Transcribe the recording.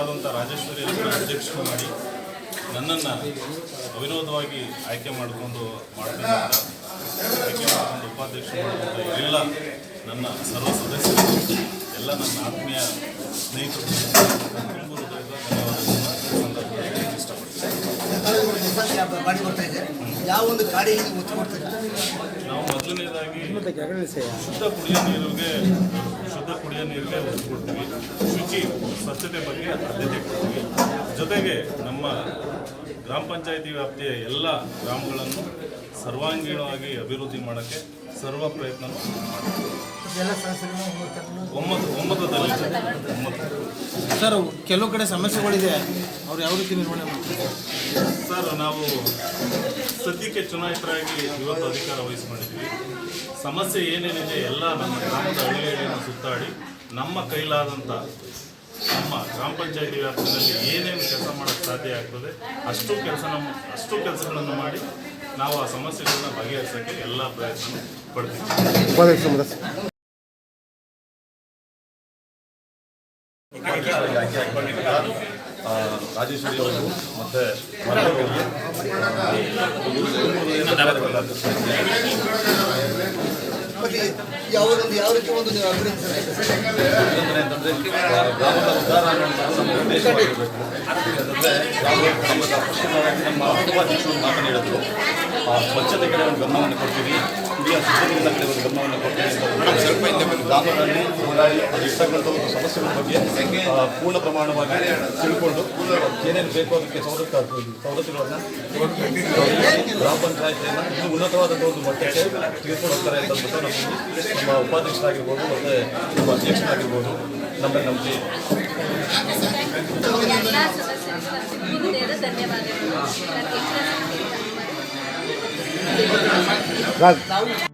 ಸದಸ್ಯರಾದಂಥ ರಾಜೇಶ್ವರಿ ಅವರ ಅಧ್ಯಕ್ಷರು ಮಾಡಿ ನನ್ನನ್ನು ಅವಿರೋಧವಾಗಿ ಆಯ್ಕೆ ಮಾಡಿಕೊಂಡು ಮಾಡ್ತೀನಿ ಆಯ್ಕೆ ಮಾಡಿಕೊಂಡು ಉಪಾಧ್ಯಕ್ಷ ಎಲ್ಲ ನನ್ನ ಸರ್ವ ಸದಸ್ಯರು, ಎಲ್ಲ ನನ್ನ ಆತ್ಮೀಯ ಸ್ನೇಹಿತರು, ನಾವು ಮೊದಲನೇದಾಗಿ ಶುದ್ಧ ಕುಡಿಯೋ ನೀರಿಗೆ, ಶುದ್ಧ ಕುಡಿಯೋ ನೀರಿಗೆ ಒತ್ತು ಕೊಡ್ತೀವಿ. ಶುಚಿ ಸ್ವಚ್ಛತೆ ಬಗ್ಗೆ ಆದ್ಯತೆ ಕೊಡ್ತೀವಿ ಜೊತೆಗೆ ನಮ್ಮ ಗ್ರಾಮ ಪಂಚಾಯಿತಿ ವ್ಯಾಪ್ತಿಯ ಎಲ್ಲ ಗ್ರಾಮಗಳನ್ನು ಸರ್ವಾಂಗೀಣವಾಗಿ ಅಭಿವೃದ್ಧಿ ಮಾಡೋಕ್ಕೆ ಸರ್ವ ಪ್ರಯತ್ನ ಒಮ್ಮತ ಒಮ್ಮತದಲ್ಲಿ ಸರ್ ಕೆಲವು ಕಡೆ ಸಮಸ್ಯೆಗಳಿದೆ. ಅವ್ರು ಯಾವ ರೀತಿ ನಿರ್ವಹಣೆ ಮಾಡ್ತಾರೆ? ಸರ್ ನಾವು ಸದ್ಯಕ್ಕೆ ಚುನಾಯಿತರಾಗಿ ಇವತ್ತು ಅಧಿಕಾರ ವಹಿಸ್ಕೊಂಡಿದ್ವಿ ಸಮಸ್ಯೆ ಏನೇನಿದೆ ಎಲ್ಲ ನಮ್ಮ ಗ್ರಾಮದ ಹಳ್ಳಿಗಳನ್ನು ಸುತ್ತಾಡಿ ನಮ್ಮ ಕೈಲಾದಂಥ ನಮ್ಮ ಗ್ರಾಮ ಪಂಚಾಯತಿ ವ್ಯಾಪ್ತಿಯಲ್ಲಿ ಏನೇನು ಕೆಲಸ ಮಾಡೋಕ್ಕೆ ಸಾಧ್ಯ ಆಗ್ತದೆ, ಅಷ್ಟು ಕೆಲಸ ನಮ್ಮ ಅಷ್ಟು ಕೆಲಸಗಳನ್ನು ಮಾಡಿ ನಾವು ಆ ಸಮಸ್ಯೆಗಳನ್ನ ಬಗೆಹರಿಸೋಕ್ಕೆ ಎಲ್ಲ ಪ್ರಯತ್ನ ಪಡ್ತೀವಿ. ರಾಜೇಶ್ವರಿ ಅವರು ಮತ್ತೆ ಯಾವುದೊಂದು ಯಾವ ರೀತಿ ಒಂದು ಅಂತಂದ್ರೆ ಆ, ಸ್ವಚ್ಛತೆ ಕಡೆ ಒಂದು ಗಮನವನ್ನು ಕೊಡ್ತೀವಿ ಇಡೀ ನೀರಿನ ಕಡೆ ಒಂದು ಗಮನವನ್ನು ಕೊಡ್ತೀವಿ ಅಂತ ಗ್ರಾಮಗಳಲ್ಲಿ ಇರ್ತಕ್ಕಂಥ ಒಂದು ಸಮಸ್ಯೆಗಳ ಬಗ್ಗೆ ಪೂರ್ಣ ಪ್ರಮಾಣವಾಗಿ ತಿಳ್ಕೊಂಡು ಏನೇನು ಬೇಕೋ ಅದಕ್ಕೆ ಸವಲತ್ತು ಸವಲತ್ತುಗಳನ್ನು ಗ್ರಾಮ ಪಂಚಾಯತಿಯನ್ನು ಇನ್ನೂ ಉನ್ನತವಾದಂಥ ಒಂದು ಮಟ್ಟಕ್ಕೆ ತೆಗೆದುಕೊಂಡು ಹೋಗ್ತಾರೆ ಅಂತ ಅಂದ್ಬಿಟ್ಟು ನಮ್ಮಲ್ಲಿ ನಮ್ಮ ಉಪಾಧ್ಯಕ್ಷರಾಗಿರ್ಬೋದು ಮತ್ತು ನಮ್ಮ ಅಧ್ಯಕ್ಷರಾಗಿರ್ಬೋದು ನಮ್ಮ ನಂಬಿ ಧನ್ಯವಾದಗಳು.